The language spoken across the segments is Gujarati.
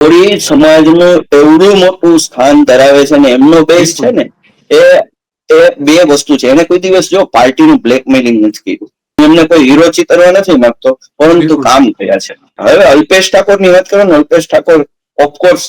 કોળી સમાજનું એવડું મોટું સ્થાન ધરાવે છે ને એમનો બેસ છે ને એ એ બે વસ્તુ છે. એને કોઈ દિવસ જો પાર્ટીનું બ્લેકમેલિંગ નથી કર્યું. એમને કોઈ હીરો ચિતરવા નથી માંગતો પરંતુ કામ થયા છે. હવે અલ્પેશ ઠાકોરની વાત કરો ને Alpesh Thakor of course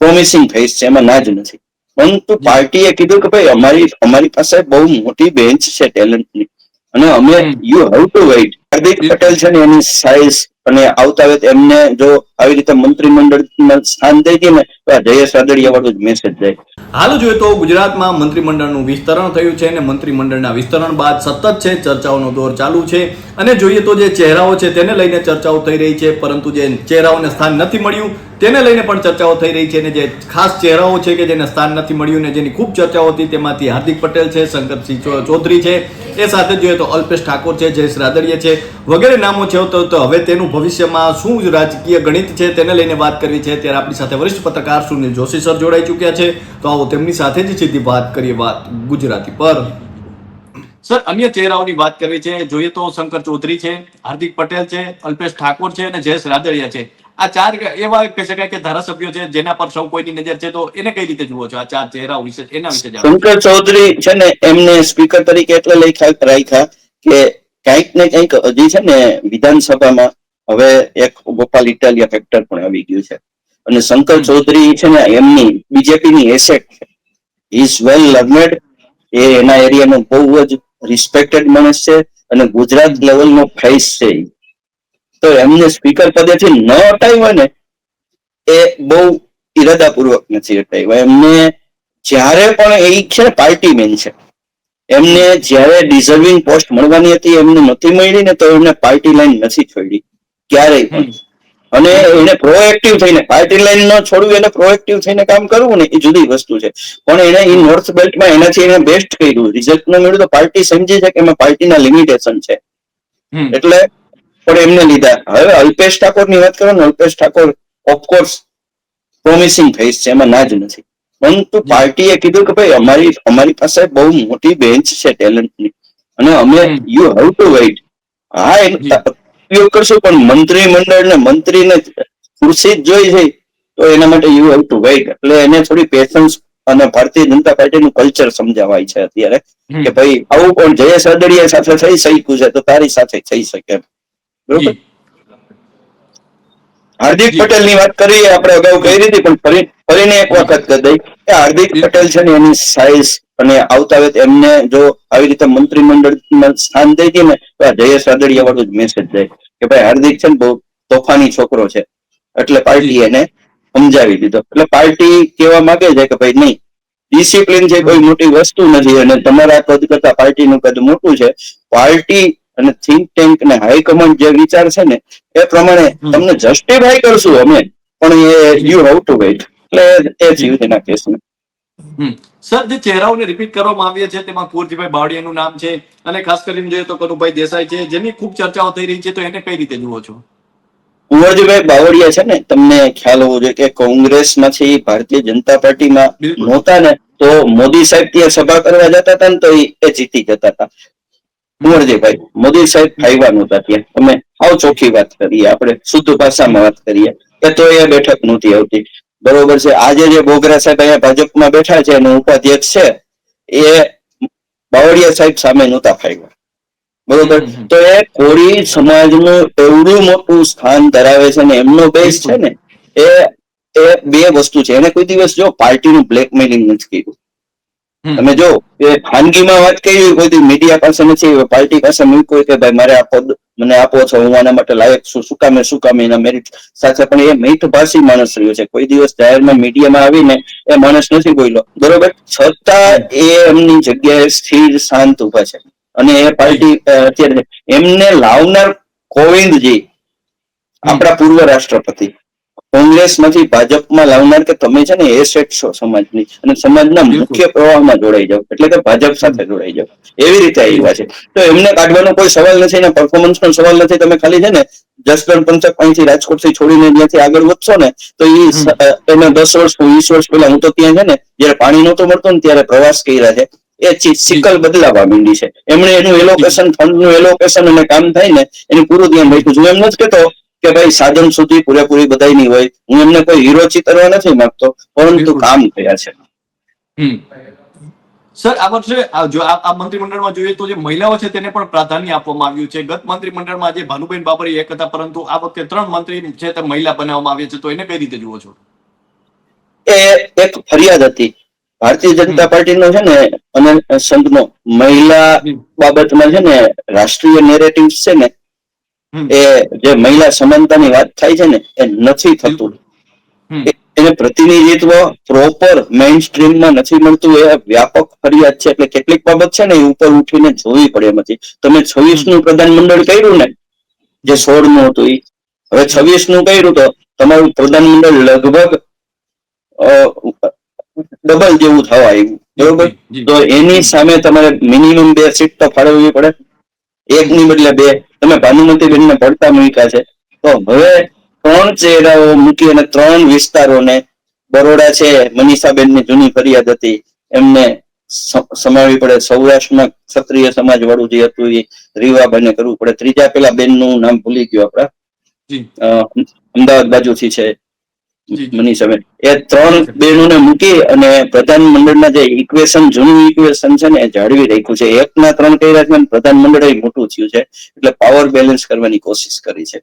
promising face છે એમાં ના જ નથી. પરંતુ પાર્ટીએ કીધું કે ભાઈ અમારી અમારી પાસે બહુ મોટી બેન્ચ છે ટેલેન્ટની અને અમે you have to wait Hardik Patel છે ને એની સાઇઝ અને આવતા વેત એમને જો આવી રીતે મંત્રીમંડળ સ્થાન દઈ દે ને, તો આ જયેશ રાદડિયા વાળો જ મેસેજ જાય. હાલ જોઈએ તો ગુજરાતમાં મંત્રીમંડળનું વિસ્તરણ થયું છે અને મંત્રીમંડળના વિસ્તરણ બાદ સતત છે ચર્ચાઓનો દોર ચાલુ છે. અને જોઈએ તો જે ચહેરાઓ છે તેને લઈને ચર્ચાઓ થઈ રહી છે, પરંતુ જે ચહેરાઓને સ્થાન નથી મળ્યું, તેને લઈને પણ ચર્ચાઓ થઈ રહી છે અને જે ખાસ ચહેરાઓ છે કે જેને સ્થાન નથી મળ્યું ને જેની ખૂબ ચર્ચાઓ હતી તેમાંથી હાર્દિક પટેલ છે, શંકરસિંહ ચૌધરી છે. એ સાથે જોઈએ તો અલ્પેશ ઠાકોર છે, જયેશ રાદડિયા છે વગેરે નામો છે તો તો હવે તેનું ભવિષ્યમાં શું રાજકીય ગણિત છે તેને લઈને વાત કરવી છે. ત્યારે આપણી સાથે વરિષ્ઠ પત્રકાર સુનિલ જોશી સર જોડાઈ ચૂક્યા છે. તો આવો તેમની સાથે જ સીધી વાત કરીએ વાત ગુજરાતી પર. સર અન્ય ચહેરાઓની વાત કરવી છે. જોઈએ તો શંકર ચૌધરી છે હાર્દિક પટેલ છે અલ્પેશ ઠાકોર છે અને જયેશ રાદડિયા છે. આ ચાર એવા કહી શકાય કે ધારાસભ્યો છે જેના પર સૌ કોઈની નજર છે તો એને કઈ રીતે જુઓ છો આ ચાર ચહેરા વિશે એના વિશે શંકર ચૌધરી છે ને એમને સ્પીકર તરીકે એટલે લઈ રાખ્યા કે કંઈક ને કંઈક હજી છે ને વિધાનસભામાં હવે એક ગોપાલ ઇટાલિયા ફેક્ટર પણ આવી ગયું છે. અને શંકર. ચૌધરી છે ને એમની બીજેપીની એસેટ છે ઇઝ વેલ લર્નેડ એ એના એરિયાનો બહુ જ રિસ્પેક્ટેડ માણસ છે અને ગુજરાત લેવલનો ફેસ છે તો એમને સ્પીકર પદેથી ન હટાવ્યા ને એ બહુ ઈરાદાપૂર્વક નથી હટાવ્યા. એમને જ્યારે પણ એ છે ને પાર્ટી મેન છે. એમને જ્યારે ડિઝર્વિંગ પોસ્ટ મળવાની હતી એમને નથી મળી ને તો એમને પાર્ટી લાઈન નથી છોડી. ક્યારેય પણ. અને એને પ્રોએક્ટિવ થઈને પાર્ટી લાઈન ન છોડવું એને પ્રોએક્ટિવ થઈને કામ કરવું ને એ જુદી વસ્તુ છે. પણ એને એ નોર્થ બેલ્ટમાં એનાથી એને બેસ્ટ કર્યું. રિઝલ્ટ ન મળ્યું તો પાર્ટી સમજી છે કે એમાં પાર્ટીના લિમિટેશન છે. એટલે પણ એમને લીધા. હવે અલ્પેશ ઠાકોરની વાત કરો ને Alpesh Thakor of course promising face છે. એમાં ના જ નથી. પરંતુ પાર્ટીએ કીધું કે ભાઈ અમારી અમારી પાસે બહુ મોટી બેન્ચ છે ટેલેન્ટની. અને અમે. You have to wait. હા એનો. ઉપયોગ કરશું પણ મંત્રીમંડળ ને મંત્રીને ખુરશી જ જોઈ છે તો એના માટે યુ હેવ ટુ વેઇટ. એટલે એને થોડી પેશન્સ અને ભારતીય જનતા પાર્ટીનું કલ્ચર સમજાવાય છે અત્યારે. કે ભાઈ આવું પણ જયેશ અદડિયા સાથે થઈ શક્યું છે તો તારી સાથે થઈ શકે બરોબર? હાર્દિક પટેલની વાત કરીએ આપણે અગાઉ કહી દીધી પણ ફરી ફરીને એક વખત કહી દઈ કે હાર્દિક પટેલ છે ને એની સાઇઝ અને આવતા વેત એમને જો આવી રીતે મંત્રીમંડળ સ્થાન દઈ હતી ને તો આ જયેશ રાદડિયા વાળું જ મેસેજ જાય કે ભાઈ હાર્દિક છે ને બહુ તોફાની છોકરો છે. એટલે પાર્ટી એને સમજાવી દીધો. એટલે પાર્ટી કહેવા માંગે છે કે ભાઈ નહીં ડિસિપ્લિન છે કોઈ મોટી વસ્તુ નથી અને તમારા કદ કરતા પાર્ટીનું કદ મોટું છે પાર્ટી અને થિંક ટેન્ક ને હાઈકમાન્ડ જે વિચાર છે ને એ પ્રમાણે. તમને જસ્ટિફાઈ કરશું અમે. પણ એ યુ હેવ ટુ વેઇટ એટલે એ થયું તેના કેસમાં સર જે ચહેરાઓને રિપીટ કરવામાં આવ્યા છે તેમાં કુરજીભાઈ બાવળિયાનું નામ છે અને ખાસ કરીને જોઈએ તો કનુભાઈ દેસાઈ છે જેની ખૂબ ચર્ચાઓ થઈ રહી છે તો એને કઈ રીતે જુઓ છો? કુંવરજીભાઈ બાવળિયા છે ને તમને ખ્યાલ હોવો જોઈએ કે કોંગ્રેસમાંથી ભારતીય જનતા પાર્ટીમાં નહોતા ને તો મોદી સાહેબ ત્યાં સભા કરવા જતા હતા ને તો એ જીતી જતા હતા. કુંવરજીભાઈ મોદી સાહેબ ફાઈવા નહોતા ત્યાં. અમે આવ ચોખ્ખી વાત કરીએ આપણે શુદ્ધ ભાષામાં વાત કરીએ. એ તો એ બેઠક નહોતી આવતી. બરોબર છે. આજે જે બોગરા સાહેબ અહીંયા ભાજપમાં બેઠા છે અને ઉપાધ્યક્ષ છે એ બાવળિયા સાહેબ સામે નહોતા ફાયવા બરોબર. તો એ કોળી સમાજનું એવડું મોટું સ્થાન ધરાવે છે ને એમનો બેસ છે ને એ એ બે વસ્તુ છે. એને કોઈ દિવસ જો પાર્ટીનું બ્લેકમેલિંગ નથી કર્યું. હમ. તમે જો એ ખાનગીમાં વાત કરી કોઈ મીડિયા પાસે નથી પાર્ટી પાસે મૂક્યું કે ભાઈ મારે આ પદ મને આપો છો, હું આના માટે લાયક છું. શું કામે શું કામે એના મેરિટ સાથે? પણ એ મીઠભાષી માણસ રહ્યો છે. કોઈ દિવસ જાહેરમાં મીડિયામાં આવીને એ માણસ નથી બોલ્યો. બરોબર? છતાં એ એમની જગ્યાએ સ્થિર, શાંત ઊભા છે. અને એ પાર્ટી અત્યારે એમને લાવનાર કોવિંદજી આપણા પૂર્વ રાષ્ટ્રપતિ. કોંગ્રેસમાંથી ભાજપમાં લાવનાર કે તમે છે ને એસેટ છો સમાજની. અને સમાજના મુખ્ય પ્રવાહમાં જોડાઈ જાવ એટલે કે ભાજપ સાથે જોડાઈ જાવ એવી રીતે આવ્યા છે. તો એમને કાઢવાનો કોઈ સવાલ નથી ને પરફોર્મન્સ પણ સવાલ નથી. તમે ખાલી છે ને જસદણ પંચક અહીંથી રાજકોટથી છોડીને ત્યાંથી આગળ વધશો ને તો એ તમે એને દસ વર્ષ વીસ વર્ષ પહેલા હું તો ત્યાં છે ને જયારે પાણી નહોતું મળતું ને ત્યારે પ્રવાસ કર્યા છે. એ સિકલ બદલાવા માંડી છે. એમણે એનું એલોકેશન ફંડનું એલોકેશન અને કામ થાય ને એનું પૂરું ધ્યાન રાખ્યું. છું એમ નથી કેતો કે ભાઈ સાધન સુધી પૂરેપૂરી બધાયની હોય. હું એમને કોઈ હીરો ચિતરવા નથી માંગતો પરંતુ કામ થયા છે. સર આ વર્ષે જો આ મંત્રીમંડળમાં જોઈએ તો જે મહિલાઓ છે તેને પણ પ્રાધાન્ય આપવામાં આવ્યું છે. ગત મંત્રીમંડળમાં જે ભાનુબેન બાબરી એક હતા પરંતુ આ વખતે ત્રણ મંત્રી છે તે મહિલા બનાવવામાં આવી છે તો એને કઈ રીતે જુઓ છો? એ એક ફરિયાદ હતી. ભારતીય જનતા પાર્ટીનો છે ને અને સંઘનો મહિલા બાબતમાં છે ને રાષ્ટ્રીય નેરેટિવ છે ને. એ જે મહિલા સમાનતાની વાત થાય છે ને એ નથી થતું. એને પ્રતિનિધિત્વ પ્રોપર મેઇન સ્ટ્રીમમાં નથી મળતું એ વ્યાપક ફરિયાદ છે. એટલે કેટલીક બાબત છે ને એ ઉપર ઉઠીને જોવી પડે એમ તમે છવ્વીસનું પ્રધાનમંડળ કર્યું ને જે સોળનું હતું એ હવે છવ્વીસનું કર્યું તો તમારું પ્રધાનમંડળ લગભગ ડબલ જેવું થવા આવ્યું બરોબર. તો એની સામે તમારે મિનિમમ બે સીટ તો ફાળવવી પડે. એક ની બદલે બે. તમે ભાનુમતીબેન ને પડતા મૂક્યા છે. તો હવે ત્રણ ચહેરાઓ મૂકી અને ત્રણ વિસ્તારોને બરોડા છે મનીષાબેનની જૂની ફરિયાદ હતી. એમને સમાવવી પડે. સૌરાષ્ટ્રમાં ક્ષત્રિય સમાજ વાળું જે હતું એ રીવા બને કરવું પડે. ત્રીજા પેલા બેનનું નામ ભૂલી ગયો આપડા અમદાવાદ બાજુથી છે. મનીષાબેન એ ત્રણ બહેનોને મૂકી અને પ્રધાનમંડળના જે ઇક્વેશન જૂનું ઇક્વેશન છે ને એ જાળવી રાખ્યું છે. એકના ત્રણ કર્યા છે અને પ્રધાનમંડળ એ મોટું થયું છે. એટલે પાવર બેલેન્સ કરવાની કોશિશ કરી છે.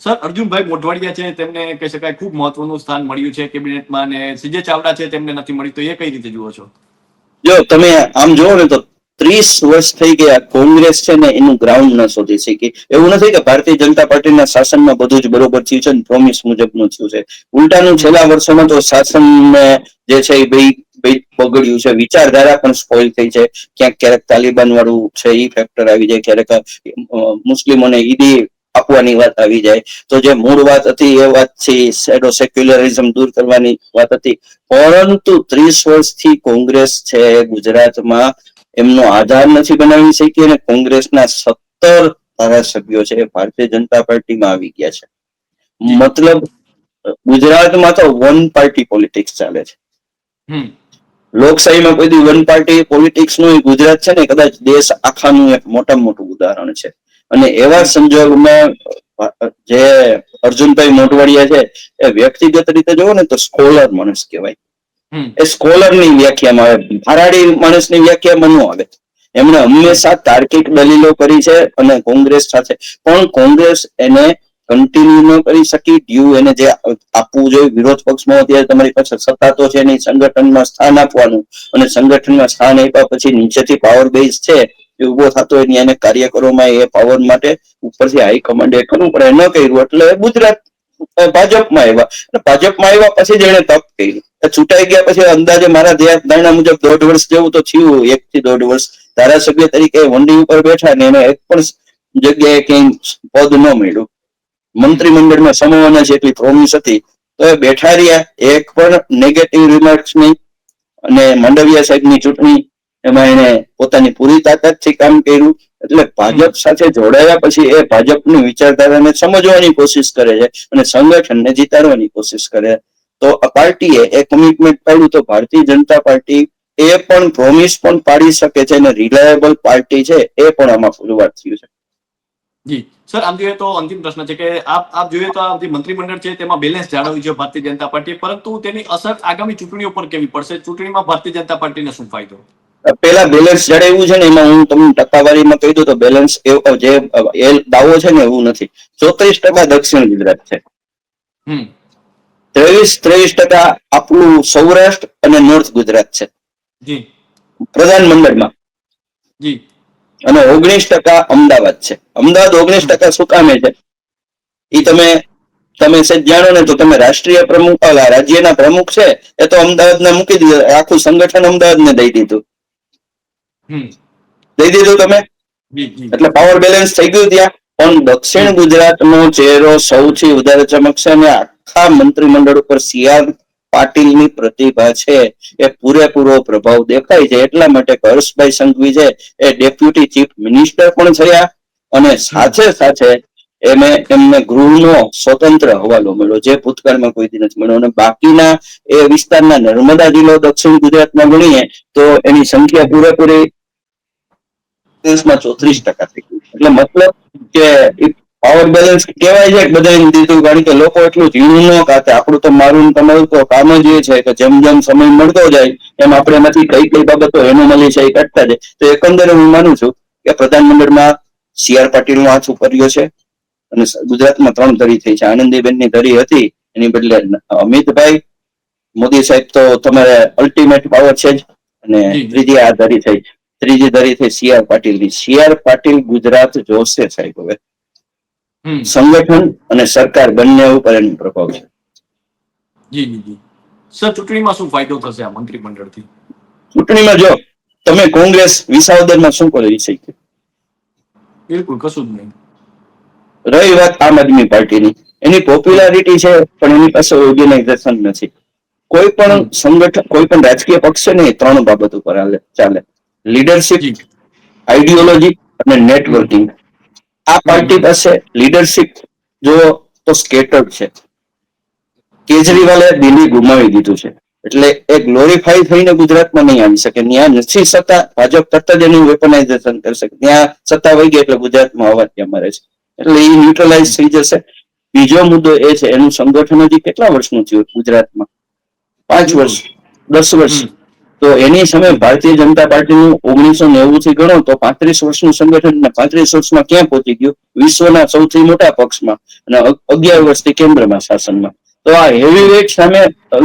સર અર્જુનભાઈ મોઢવાડિયા છે તેમને કહી શકાય ખૂબ મહત્વનું સ્થાન મળ્યું છે કેબિનેટમાં અને સીજે ચાવડા છે તેમને નથી મળ્યું તો એ કઈ રીતે જુઓ છો? જો તમે આમ જુઓ ને તો ત્રીસ વર્ષ થઈ ગયા, કોંગ્રેસ છે ને એનું ગ્રાઉન્ડ ન શોધી શકી. એવું નથી કે ભારતીય જનતા પાર્ટીના શાસનમાં બધું જ બરોબર થયું છે પ્રોમિસ મુજબનું થયું છે. ઉલટાનું છેલ્લા વર્ષોમાં તો શાસન જે છે એ ભાઈ બગડ્યું છે. વિચારધારા પણ સ્પોઇલ થઈ છે. ક્યાંક ક્યારેક તાલિબાન વાળું છે ઈ ફેક્ટર આવી જાય, ક્યારેક મુસ્લિમોને ઈદી આપવાની વાત આવી જાય. તો જે મૂળ વાત હતી એ વાત છે સેક્યુલરિઝમ દૂર કરવાની વાત હતી. પરંતુ ત્રીસ વર્ષથી કોંગ્રેસ છે ગુજરાતમાં એમનો આધાર નથી બનાવી શકી અને કોંગ્રેસના સત્તર ધારાસભ્યો છે એ ભારતીય જનતા પાર્ટીમાં આવી ગયા છે. મતલબ ગુજરાતમાં તો વન પાર્ટી પોલિટિક્સ ચાલે છે. હમ. લોકશાહીમાં કોઈ વન પાર્ટી પોલિટિક્સનું ગુજરાત છે ને કદાચ દેશ આખાનું એક મોટામાં મોટું ઉદાહરણ છે. અને એવા સંજોગોમાં જે અર્જુનભાઈ મોટવાડિયા છે એ વ્યક્તિગત રીતે જોવો ને તો સ્કોલર માણસ કહેવાય. એ સ્કોલરની વ્યાખ્યામાં આવે. ભરાડી માણસની વ્યાખ્યામાં ન આવે. એમણે હંમેશા તાર્કિક દલીલો કરી છે અને કોંગ્રેસ સાથે. પણ કોંગ્રેસ એને કન્ટિન્યુ ન કરી શકી. ડ્યુ એને જે આપવું જોઈએ, વિરોધ પક્ષમાં અત્યારે તમારી પાસે સત્તા તો છે નહીં. સંગઠનમાં સ્થાન આપવાનું અને સંગઠનમાં સ્થાન આપ્યા પછી નીચેથી પાવર બેઝ છે એ ઊભો થતો હોય ને એને કાર્યકરોમાં એ પાવર માટે ઉપરથી હાઈકમાન્ડે કરવું પડે. ન કર્યું એટલે ગુજરાત ભાજપમાં આવ્યા. અને ભાજપમાં આવ્યા પછી જેને તપ કરી. ચૂંટાઈ ગયા પછી અંદાજે મારા ધ્યાન મુજબ દોઢ વર્ષ જેવું તો થયું એક થી દોઢ વર્ષ. ધારાસભ્ય તરીકે વંડી ઉપર બેઠા ને એને એક પણ જગ્યાએ ક્યાંય પદ ન મળ્યું. મંત્રીમંડળમાં સમાવવાના જેટલી પ્રોમિસ હતી, તો એ બેઠા રહ્યા. એક પણ નેગેટિવ રિમાર્ક્સ નહીં. અને માંડવિયા સાહેબની ચૂંટણી એમાં એને પોતાની પૂરી તાકાતથી કામ કર્યું. એટલે ભાજપ સાથે જોડાયા પછી એ ભાજપની વિચારધારાને સમજવાની કોશિશ કરે છે અને સંગઠનને જીતાડવાની કોશિશ કરે છે. તો આ પાર્ટીએ એ કમિટમેન્ટ પાડ્યું તો ભારતીય જનતા પાર્ટી એ પણ પ્રોમિસ પણ પાડી શકે છે અને રિલાયેબલ પાર્ટી છે એ પણ આમાં પુરવાર થયું છે. જી. સર આમ જોઈએ તો અંતિમ પ્રશ્ન છે કે આપ આપ જોઈએ તો આ જે મંત્રીમંડળ છે તેમાં બેલેન્સ જાળવ્યું છે ભારતીય જનતા પાર્ટી પરંતુ તેની અસર આગામી ચૂંટણીઓ પર કેવી પડશે? ચૂંટણીમાં ભારતીય જનતા પાર્ટીને શું ફાયદો? પેલા બેલેન્સ જણાવ્યું છે ને એમાં હું તમને ટકાવારીમાં કહી દઉં તો બેલેન્સ જે એ દાવો છે ને એવું નથી. ચોત્રીસ ટકા દક્ષિણ ગુજરાત છે. હમ. ત્રેવીસ ત્રેવીસ ટકા આપણું સૌરાષ્ટ્ર અને નોર્થ ગુજરાત છે. પ્રધાનમંડળમાં અને ઓગણીસ ટકા અમદાવાદ છે. અમદાવાદ ઓગણીસ ટકા શું કામે છે? એ તમે તમે સજ જાણો ને તો તમે રાષ્ટ્રીય પ્રમુખ રાજ્યના પ્રમુખ છે એ તો અમદાવાદને મૂકી દીધું. આખું સંગઠન અમદાવાદને દઈ દીધું. દઈ દીધું તમે. એટલે પાવર બેલેન્સ થઈ ગયું ત્યાં. પણ દક્ષિણ ગુજરાતનો ચહેરો સૌથી વધારે ચમકશે અને આખા મંત્રીમંડળ ઉપર સીઆર પાટીલની પ્રતિભા છે. એ પૂરેપૂરો પ્રભાવ દેખાય છે. એટલા માટે હર્ષભાઈ સંઘવી છે એ ડેપ્યુટી ચીફ મિનિસ્ટર પણ થયા અને સાથે સાથે એને એમને ગૃહનો સ્વતંત્ર હવાલો મળ્યો જે ભૂતકાળમાં કોઈથી નથી મળ્યો અને બાકીના એ વિસ્તારના નર્મદા જિલ્લો દક્ષિણ ગુજરાતમાં ગણીએ તો એની સંખ્યા પૂરેપૂરી દેશમાં ચોત્રીસ ટકા થઈ ગયું એટલે મતલબ કે પાવર બેલેન્સ કહેવાય છે બધાને દીધું કારણ કે લોકો એટલું ઝીણું ન કાતે આપણું તો મારું તમારું તો કામ જ એ છે કે જેમ જેમ સમય મળતો જાય એમ આપણે એમાંથી કઈ કઈ બાબતો એનોમલી છે એ કાઢતા જાય. તો એકંદરે હું માનું છું કે પ્રધાનમંડળમાં સી આર પાટીલનો હાથ ઉપર્યો છે અને ગુજરાતમાં ત્રણ ધરી થઈ છે. આનંદીબેનની ધરી હતી એની બદલે અમિતભાઈ મોદી સાહેબ તો તમારે અલ્ટિમેટ પાવર છે જ અને ત્રીજી આ ધરી થઈ. ત્રીજી ધરી થઈ સી આર પાટીલની. સી આર પાટીલ ગુજરાત જોશે સાહેબ હવે. સંગઠન અને સરકાર બંને ઉપર એનો પ્રભાવ છે. જી જી જી. સર ચૂંટણીમાં શું ફાયદો થશે આ મંત્રીમંડળથી? ચૂંટણીમાં જો તમે કોંગ્રેસ વિસાવદરમાં શું કરી શકી બિલકુલ કશું જ નહીં. રહી વાત આમ આદમી પાર્ટીની. એની પોપ્યુલારિટી છે પણ એની પાસે ઓર્ગેનાઇઝેશન નથી. કોઈ પણ સંગઠન કોઈ પણ રાજકીય પક્ષ છે ને ત્રણ બાબત ઉપર ચાલે. લીડરશિપ આઈડિયોલોજી અને નેટવર્કિંગ આ પાર્ટી પાસે લીડરશિપ જો તો સ્કેટર્ડ છે. કેજરીવાલે દિલ્હી ગુમાવી દીધું છે. એટલે એ ગ્લોરીફાઈ થઈને ગુજરાતમાં નહીં આવી શકે. ત્યાં નથી સત્તા. ભાજપ તરત જ એનું વેપનાઇઝેશન કરશે ત્યાં સત્તા વહી ગઈ એટલે ગુજરાતમાં અવાજ ત્યાં મરે છે. એટલે એ ન્યુટ્રલાઇઝ થઈ જશે. બીજો મુદ્દો એ છે એનું સંગઠન હજી કેટલા વર્ષનું થયું ગુજરાતમાં? પાંચ વર્ષ. દસ વર્ષ. તો એની સામે ભારતીય જનતા પાર્ટીનું ઓગણીસો નેવું થી ગણો તો પાંત્રીસ વર્ષનું સંગઠન પાંત્રીસ વર્ષમાં ક્યાં પહોંચી ગયું? વિશ્વના સૌથી મોટા પક્ષમાં અને અગિયાર વર્ષથી કેન્દ્રમાં શાસનમાં. તો આ હેવી વેટ સામે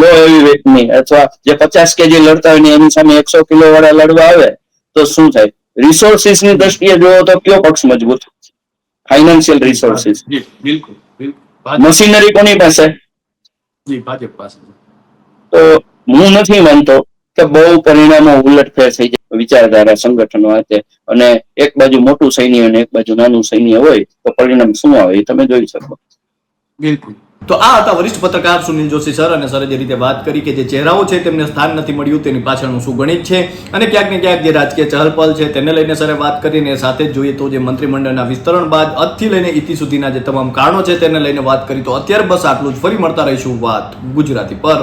લો હેવી વેટની અથવા જે પચાસ કેજી લડતા હોય એની સામે એકસો કિલો વાળા લડવા આવે તો શું થાય? રિસોર્સિસની દ્રષ્ટિએ જોવો તો કયો પક્ષ મજબૂત? ફાઇનાન્શિયલ રિસોર્સિસ બિલકુલ. મશીનરી કોની પાસે? જી ભાજપ પાસે. તો હું નથી માનતો કે બહુ પરિણામો ઉલટફેર થઈ જાય. વિચારધારા સંગઠનો હાથે અને એક બાજુ મોટું સૈન્ય અને એક બાજુ નાનું સૈન્ય હોય, તો પરિણામ શું આવે એ તમે જોઈ શકો. બિલકુલ. તો આ હતા વરિષ્ઠ પત્રકાર સુનિલ જોશી સર અને સરે જે રીતે વાત કરી કે જે ચહેરાઓ છે તેમને સ્થાન નથી મળ્યું, તેની પાછળનું શું ગણિત છે અને ક્યાંક ને ક્યાંક જે રાજકીય ચહલપહલ છે તેને લઈને સરે વાત કરીને સાથે જ જોઈએ તો જે મંત્રીમંડળના વિસ્તરણ બાદ અતથી લઈને ઇતિ સુધીના જે તમામ કારણો છે તેને લઈને વાત કરી, તો અત્યારે બસ આટલું જ. ફરી મળતા રહીશું વાત ગુજરાતી પર.